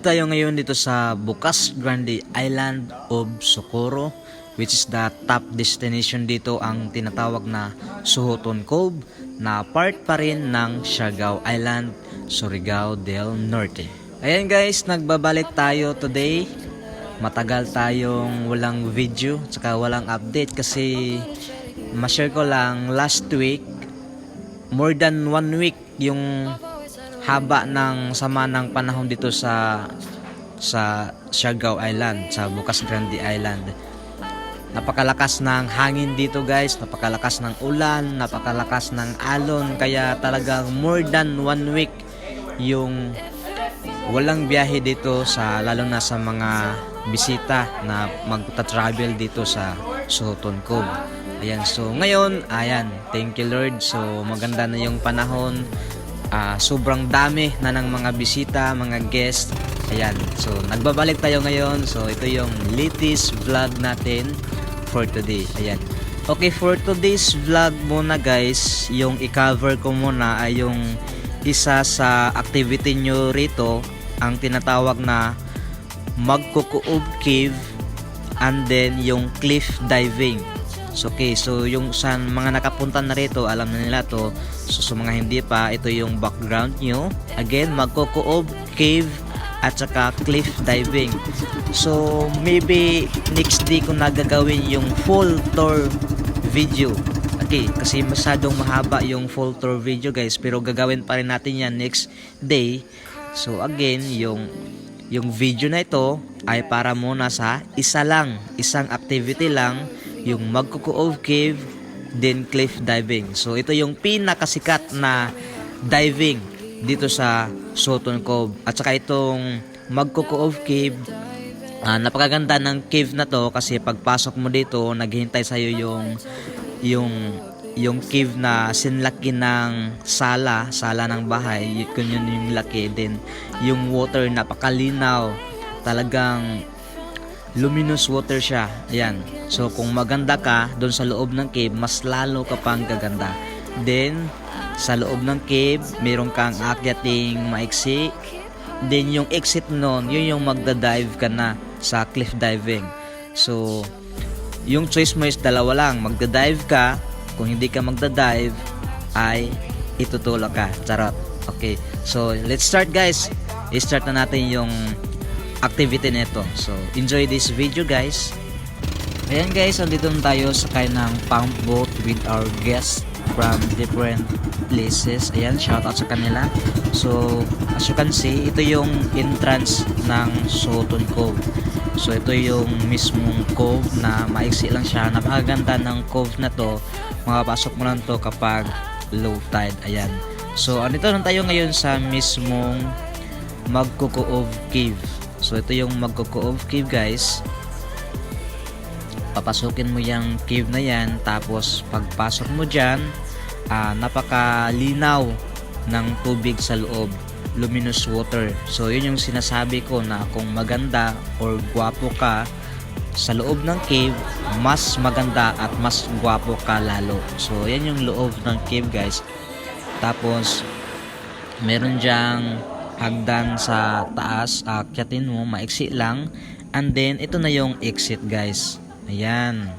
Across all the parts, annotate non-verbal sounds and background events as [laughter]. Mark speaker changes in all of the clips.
Speaker 1: Live tayo ngayon dito sa Bukas Grande Island of Socorro which is the top destination dito ang tinatawag na Suhoton Cove na part pa rin ng Siargao Island, Surigao del Norte. Ayan guys, nagbabalik tayo today. Matagal tayong walang video tsaka walang update kasi ma-share ko lang last week more than one week yung haba ng sama ng panahon dito sa sa Siargao Island, sa Bukas Grande Island. Napakalakas ng hangin dito guys, napakalakas ng ulan, napakalakas ng alon, kaya talagang more than one week yung walang biyahe dito sa lalo na sa mga bisita na magta-travel dito sa Soton Cove. Ayan, so ngayon, ayan, thank you Lord. So maganda na yung panahon. Ah, sobrang dami na ng mga bisita, mga guest. Ayan, so nagbabalik tayo ngayon. So ito yung latest vlog natin for today. Ayan. Okay, for today's vlog muna guys, yung i-cover ko muna ay yung isa sa activity nyo rito, ang tinatawag na magkukuob cave and then yung cliff diving. So, okay, so yung sa mga nakapunta na rito, alam na nila to. So, sa mga hindi pa, ito yung background nyo. Again, magkukuob cave at saka cliff diving. So, maybe next day ko nagagawin yung full tour video. Okay, kasi masyadong mahaba yung full tour video guys, pero gagawin pa rin natin yan next day. So, again, yung yung video na ito ay para muna sa isa lang, isang activity lang, yung magkukuov cave, then cliff diving. So ito yung pinakasikat na diving dito sa Soton Cove. At saka itong magkukuov cave, ah, napakaganda ng cave na to kasi pagpasok mo dito, naghihintay sa'yo yung yung yung cave na sinlaki ng sala, sala ng bahay, y- kung yun yung laki din. Yung water napakalinaw, talagang luminous water siya. Ayan. So kung maganda ka doon sa loob ng cave, mas lalo ka pang gaganda. Then sa loob ng cave, meron kang akyating maiksi. Then yung exit nun, yun yung magda-dive ka na sa cliff diving. So yung choice mo is dalawa lang. Magda-dive ka. Kung hindi ka magda-dive, ay itutulak ka. Charot. Okay. So, let's start guys. I-start na natin yung activity nito. So, enjoy this video guys. Ayan guys, andito na tayo sakay ng pump boat with our guests from different places. Ayan, shout out sa kanila. So, as you can see, ito yung entrance ng Soton Cove. So, ito yung mismong cove na maiksi lang siya. Napakaganda ng cove na to. Makapasok mo lang to kapag low tide. Ayan. So, andito na tayo ngayon sa mismong Magkukuov Cave. So, ito yung Magkukuov Cave guys. Papasukin mo yung cave na yan tapos pagpasok mo dyan ah, napakalinaw ng tubig sa loob luminous water. So yun yung sinasabi ko na kung maganda or gwapo ka sa loob ng cave mas maganda at mas gwapo ka lalo. So yan yung loob ng cave guys. Tapos meron diyang hagdan sa taas akyatin mo maiksi lang. And then ito na yung exit guys. Ayan.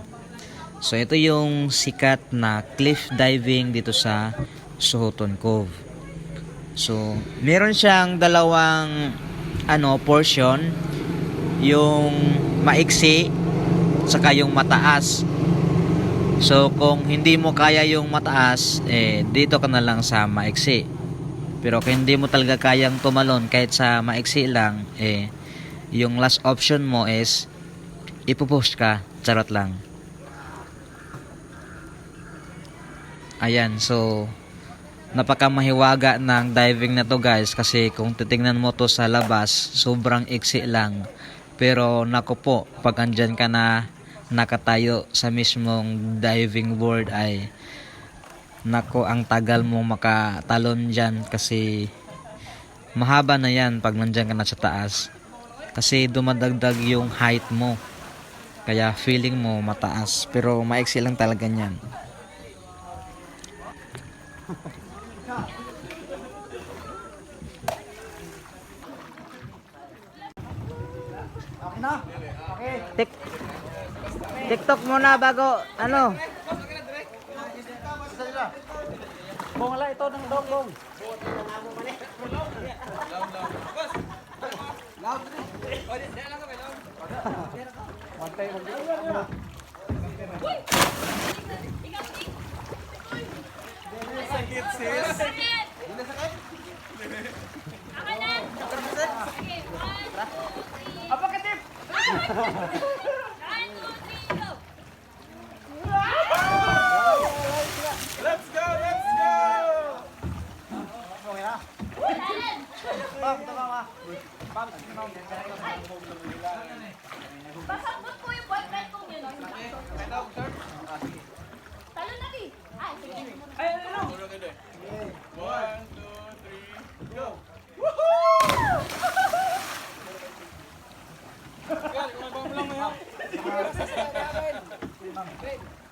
Speaker 1: So ito yung sikat na cliff diving dito sa Sohoton Cove. So meron siyang dalawang ano portion. Yung maiksi saka yung mataas. So kung hindi mo kaya yung mataas eh dito ka na lang sa maiksi pero kung hindi mo talaga kayang tumalon kahit sa maiksi lang, eh, yung last option mo is ipopost ka. Charot lang. Ayan, so napakamahiwaga ng diving na to guys kasi kung titingnan mo to sa labas, sobrang iksi lang. Pero nako po, pag andyan ka na nakatayo sa mismong diving board ay Nako, ang tagal mo makatalon dyan kasi mahaba na yan pag nandyan ka na sa taas. Kasi dumadagdag yung height mo. Kaya feeling mo mataas. Pero maiksi lang talaga yan. Tik TikTok muna bago ano.
Speaker 2: Kung wala ito ng dogong.
Speaker 3: Pasambot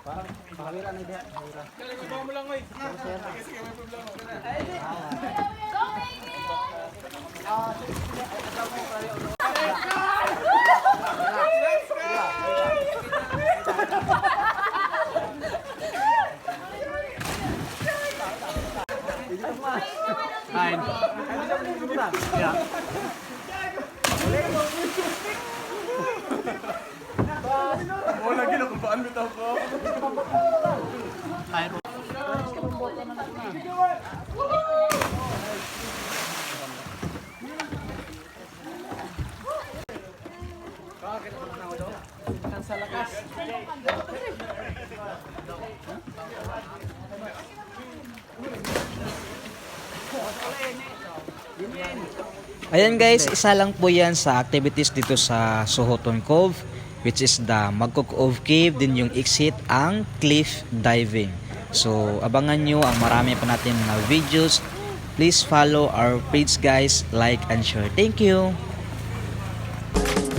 Speaker 3: Go, baby!
Speaker 1: Ayan guys, isa lang po yan sa activities dito sa Sohoton Cove which is the Magkok of Cave din yung exit ang cliff diving. So abangan nyo ang marami pa natin mga videos. Please follow our page guys, like and share. Thank you!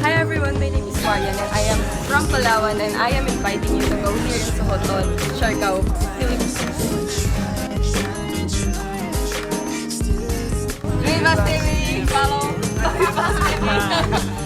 Speaker 4: Hi everyone, my name is Marian and I am from Palawan and I am inviting you to go here in Sohoton, Siargao, Philippines. Viva Stevie! Follow! [laughs] Viva Stevie!